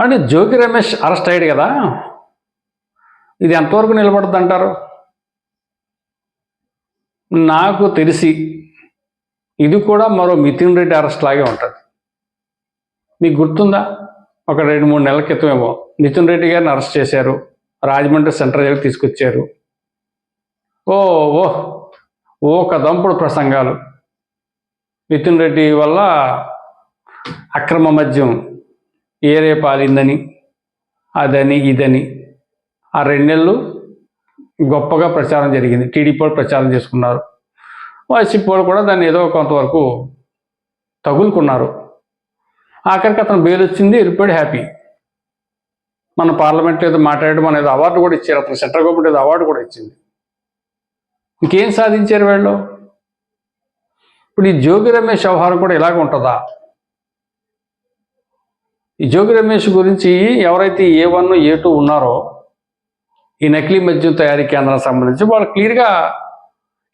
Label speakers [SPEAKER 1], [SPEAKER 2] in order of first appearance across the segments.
[SPEAKER 1] అంటే జోగి రమేష్ అరెస్ట్ అయ్యాడు కదా. ఇది ఎంతవరకు నిలబడుతుంది అంటారు నాకు తెలిసి ఇది కూడా మరో మితిన్ రెడ్డి అరెస్ట్ లాగే ఉంటుంది. మీకు గుర్తుందా? ఒక రెండు మూడు నెలల క్రితమేమో మిథున్ రెడ్డి గారిని అరెస్ట్ చేశారు. రాజమండ్రి సెంటర్ జైలు తీసుకొచ్చారు. ఓ ఓ ఓ కదంపుడు ప్రసంగాలు. మిథున్ రెడ్డి వల్ల అక్రమ మద్యం ఏరే పాలిందని అదని ఇదని ఆ రెండు నెలలు గొప్పగా ప్రచారం జరిగింది. టీడీపీ వాళ్ళు ప్రచారం చేసుకున్నారు. వైసీపీ వాళ్ళు కూడా దాన్ని ఏదో కొంతవరకు తగులుకున్నారు. ఆఖరికి అతను బెయిల్ వచ్చింది వెళ్ళిపోయాడు హ్యాపీ. మన పార్లమెంట్ ఏదో మాట్లాడడం అనేది అవార్డు కూడా ఇచ్చారు. అతను సెంట్రల్ గవర్నమెంట్ ఏదో అవార్డు కూడా ఇచ్చింది. ఇంకేం సాధించారు వీళ్ళు? ఇప్పుడు ఈ జోగి రమేష్ వ్యవహారం కూడా ఇలాగ ఉంటుందా? ఈ జోగి రమేష్ గురించి ఎవరైతే ఏ వన్ ఏ టూ ఉన్నారో ఈ నకిలీ మద్యం తయారీ కేంద్రానికి సంబంధించి వాళ్ళు క్లియర్గా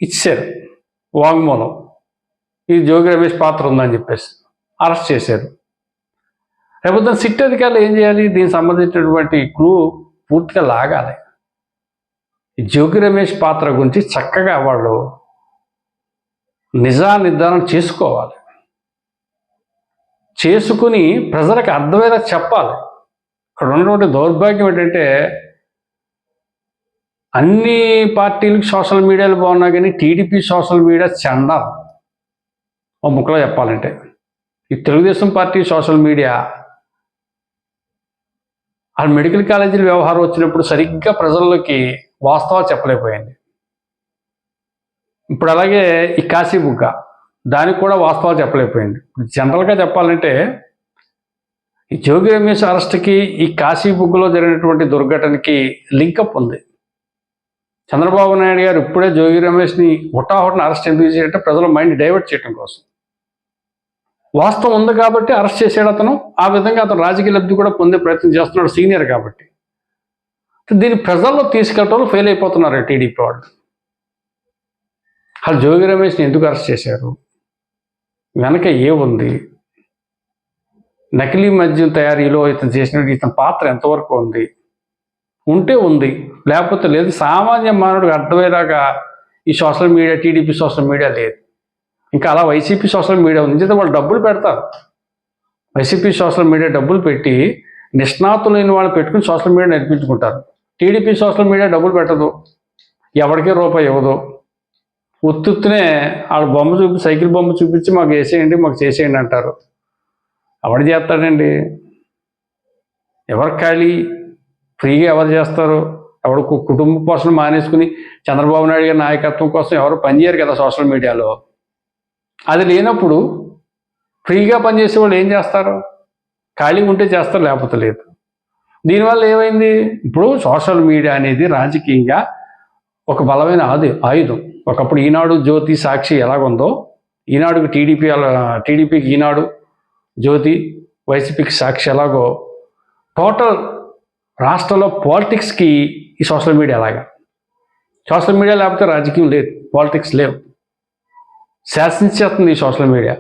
[SPEAKER 1] ఇచ్చారు వాంగ్మూలం. ఈ జోగి రమేష్ పాత్ర ఉందని చెప్పేసి అరెస్ట్ చేశారు. రేపు సిట్ అధికారులు ఏం చేయాలి? దీనికి సంబంధించినటువంటి క్లూ పూర్తిగా లాగాలి. ఈ జోగి రమేష్ పాత్ర గురించి చక్కగా వాళ్ళు నిజా నిర్ధారణ చేసుకోవాలి. చేసుకుని ప్రజలకు అర్థమయ్యేలా చెప్పాలి. ఇక్కడ ఉన్నటువంటి దౌర్భాగ్యం ఏంటంటే అన్ని పార్టీలకు సోషల్ మీడియాలు బాగున్నా కానీ టీడీపీ సోషల్ మీడియా చండాలి ఓ ముక్కలో చెప్పాలంటే ఈ తెలుగుదేశం పార్టీ సోషల్ మీడియా ఆ మెడికల్ కాలేజీల వ్యవహారం వచ్చినప్పుడు సరిగ్గా ప్రజల్లోకి వాస్తవాలు చెప్పలేకపోయింది. ఇప్పుడు అలాగే ఈ కాశీ బుగ్గ. దానికి కూడా వాస్తవాలు చెప్పలేకపోయింది. జనరల్గా చెప్పాలంటే ఈ జోగి రమేష్ అరెస్ట్కి ఈ కాశీ బుగ్గలో జరిగినటువంటి దుర్ఘటనకి లింకప్ ఉంది. చంద్రబాబు నాయుడు గారు ఇప్పుడే జోగి రమేష్ని హుటాహుటిన అరెస్ట్ ఎందుకు చేయాలంటే ప్రజల మైండ్ డైవర్ట్ చేయడం కోసం. వాస్తవం ఉంది కాబట్టి అరెస్ట్ చేసాడు అతను. ఆ విధంగా అతను రాజకీయ లబ్ధి కూడా పొందే ప్రయత్నం చేస్తున్నాడు సీనియర్ కాబట్టి. దీన్ని ప్రజల్లో తీసుకెళ్ళటంలో ఫెయిల్ అయిపోతున్నారు టీడీపీ వాళ్ళు. అసలు జోగి రమేష్ని ఎందుకు అరెస్ట్ చేశారు? వెనక ఏ ఉంది? నకిలీ మద్యం తయారీలో ఇతను చేసినట్టు ఇతని పాత్ర ఎంతవరకు ఉంది? ఉంటే ఉంది. లేకపోతే లేదు. సామాన్య మానవుడికి అర్థమయ్యేలాగా ఈ social media TDP social media లేదు. ఇంకా అలా వైసీపీ సోషల్ మీడియా ఉంది. ఎందుకంటే వాళ్ళు డబ్బులు పెడతారు. వైసీపీ సోషల్ మీడియా డబ్బులు పెట్టి నిష్ణాతులైన వాళ్ళు పెట్టుకుని సోషల్ మీడియా నేర్పించుకుంటారు టీడీపీ సోషల్ మీడియా డబ్బులు పెట్టదు. ఎవరికీ రూపాయి ఇవ్వదు. ఉత్తుత్తునే వాళ్ళ బొమ్మ చూపి సైకిల్ బొమ్మ చూపించి మాకు వేసేయండి మాకు చేసేయండి అంటారు. ఎవడు చేస్తాడండి? ఎవరు ఖాళీ? ఫ్రీగా ఎవరు చేస్తారు? ఎవడు కు- కుటుంబ పోషణ మానేసుకుని చంద్రబాబు నాయుడు గారి నాయకత్వం కోసం ఎవరు పనిచేయరు కదా సోషల్ మీడియాలో. అది లేనప్పుడు ఫ్రీగా పనిచేసే వాళ్ళు ఏం చేస్తారు? ఖాళీగా ఉంటే చేస్తారు లేకపోతే లేదు. దీనివల్ల ఏమైంది? ఇప్పుడు సోషల్ మీడియా అనేది రాజకీయంగా ఒక బలమైన ఆది ఆయుధం. ఒకప్పుడు ఈనాడు జ్యోతి సాక్షి ఎలాగుందో ఈనాడుకి టీడీపీ అలా- టీడీపీకి ఈనాడు జ్యోతి వైసీపీకి సాక్షి ఎలాగో టోటల్ రాష్ట్రంలో పాలిటిక్స్కి ఈ సోషల్ మీడియా అలాగా సోషల్ మీడియా లేకపోతే రాజకీయం లేదు పాలిటిక్స్ లేవు. శాసించేస్తుంది ఈ సోషల్ మీడియా.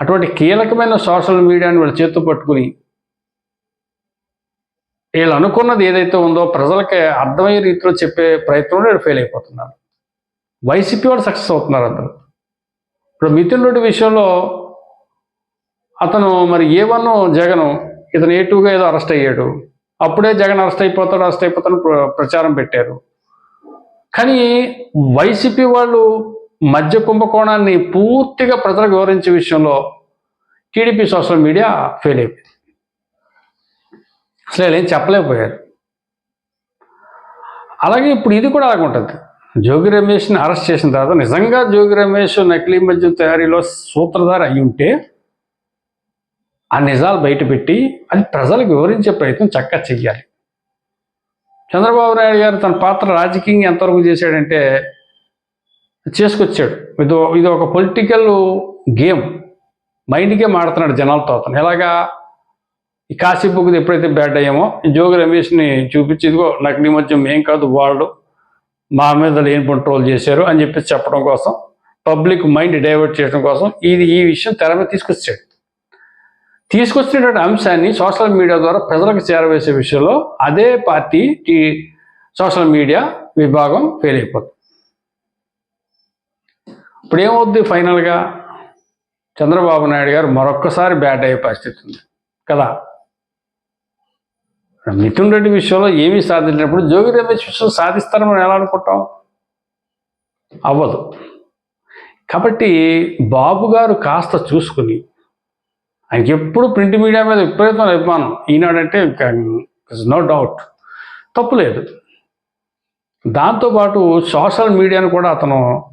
[SPEAKER 1] అటువంటి కీలకమైన సోషల్ మీడియాని వీళ్ళ చేతితో పట్టుకుని వీళ్ళు అనుకున్నది ఏదైతే ఉందో ప్రజలకి అర్థమయ్యే రీతిలో చెప్పే ప్రయత్నంలో వీళ్ళు ఫెయిల్ అయిపోతున్నారు. వైసీపీ వాళ్ళు సక్సెస్ అవుతున్నారు అందరూ. ఇప్పుడు మిథున్ రెడ్డి విషయంలో అతను మరి ఏ వన్ జగన్ ఇతను ఏ టూగా ఏదో అరెస్ట్ అయ్యాడు. అప్పుడే జగన్ అరెస్ట్ అయిపోతాడు అరెస్ట్ అయిపోతాడు ప్ర- ప్రచారం పెట్టారు. కానీ వైసీపీ వాళ్ళు మధ్య కుంభకోణాన్ని పూర్తిగా ప్రజలకు వివరించే విషయంలో టీడీపీ సోషల్ మీడియా ఫెయిల్ అయిపోయింది. అసలు ఏం చెప్పలేకపోయారు. అలాగే ఇప్పుడు ఇది కూడా అలాగ ఉంటుంది. జోగి రమేష్ని అరెస్ట్ చేసిన తర్వాత నిజంగా జోగి రమేష్ నకిలీ మద్యం తయారీలో సూత్రధారి అయి ఉంటే ఆ నిజాలు బయటపెట్టి అది ప్రజలకు వివరించే ప్రయత్నం చక్కగా చెయ్యాలి. చంద్రబాబు నాయుడు గారు తన పాత్ర రాజకీయంగా ఎంతవరకు చేశాడంటే చేసుకొచ్చాడు. ఇది ఇది ఒక పొలిటికల్ గేమ్. మైండ్ గేమ్ ఆడుతున్నాడు జనాలతో అతను. ఎలాగా ఈ కాశీపుకు ఎప్పుడైతే బ్యాట్ అయ్యామో జోగి రమేష్ని చూపించి ఇదిగో నకిలీ మద్యం ఏం కాదు వాళ్ళు మా మీద లేని కంట్రోల్ చేశారు అని చెప్పి చెప్పడం కోసం పబ్లిక్ మైండ్ డైవర్ట్ చేయడం కోసం ఇది ఈ విషయం తెర మీద తీసుకొచ్చాడు. తీసుకొచ్చినటువంటి అంశాన్ని సోషల్ మీడియా ద్వారా ప్రజలకు చేరవేసే విషయంలో అదే పార్టీ ఈ సోషల్ మీడియా విభాగం ఫెయిల్ అయిపోతుంది. ఇప్పుడు ఏమవుద్ది ఫైనల్గా చంద్రబాబు నాయుడు గారు మరొక్కసారి బ్యాట్ అయ్యే పరిస్థితి ఉంది కదా? మిథున్ రెడ్డి విషయంలో ఏమీ సాధించినప్పుడు జోగి రమేష్ విషయం సాధిస్తారని మనం ఎలా అనుకుంటాం? అవ్వదు. కాబట్టి బాబు గారు కాస్త చూసుకుని ఆయనకి ఎప్పుడు ప్రింట్ మీడియా మీద విపరీతమైన అభిమానం. ఈనాడంటే నో డౌట్ తప్పు లేదు. దాంతోపాటు సోషల్ మీడియాను కూడా అతను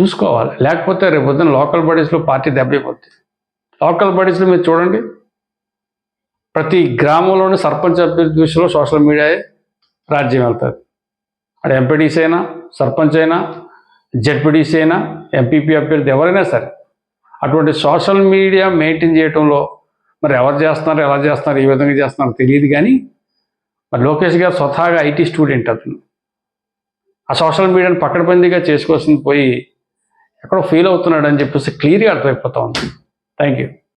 [SPEAKER 1] చూసుకోవాలి. లేకపోతే రేపు పొద్దున లోకల్ బాడీస్లో పార్టీ దెబ్బైపోద్ది లోకల్ బాడీస్లో మీరు చూడండి. ప్రతి గ్రామంలోని సర్పంచ్ అభ్యర్థి విషయంలో సోషల్ మీడియా రాజ్యం వెళ్తుంది. అక్కడ ఎంపీడీసీ అయినా సర్పంచ్ అయినా జెడ్పీడీసీ అయినా ఎంపీపీ అభ్యర్థి ఎవరైనా సరే అటువంటి సోషల్ మీడియా మెయింటైన్ చేయడంలో మరి ఎవరు చేస్తున్నారు ఎలా చేస్తున్నారు ఏ విధంగా చేస్తున్నారు తెలియదు కానీ మరి లోకేష్ గారు స్వతహాగా ఐటీ స్టూడెంట్ అతను. ఆ సోషల్ మీడియాని పక్కడబందీగా చేసుకోవాల్సింది పోయి ఎక్కడో ఫీల్ అవుతున్నాడు అని చెప్పేసి క్లియర్గా అర్థమైపోతా ఉంది. Thank you.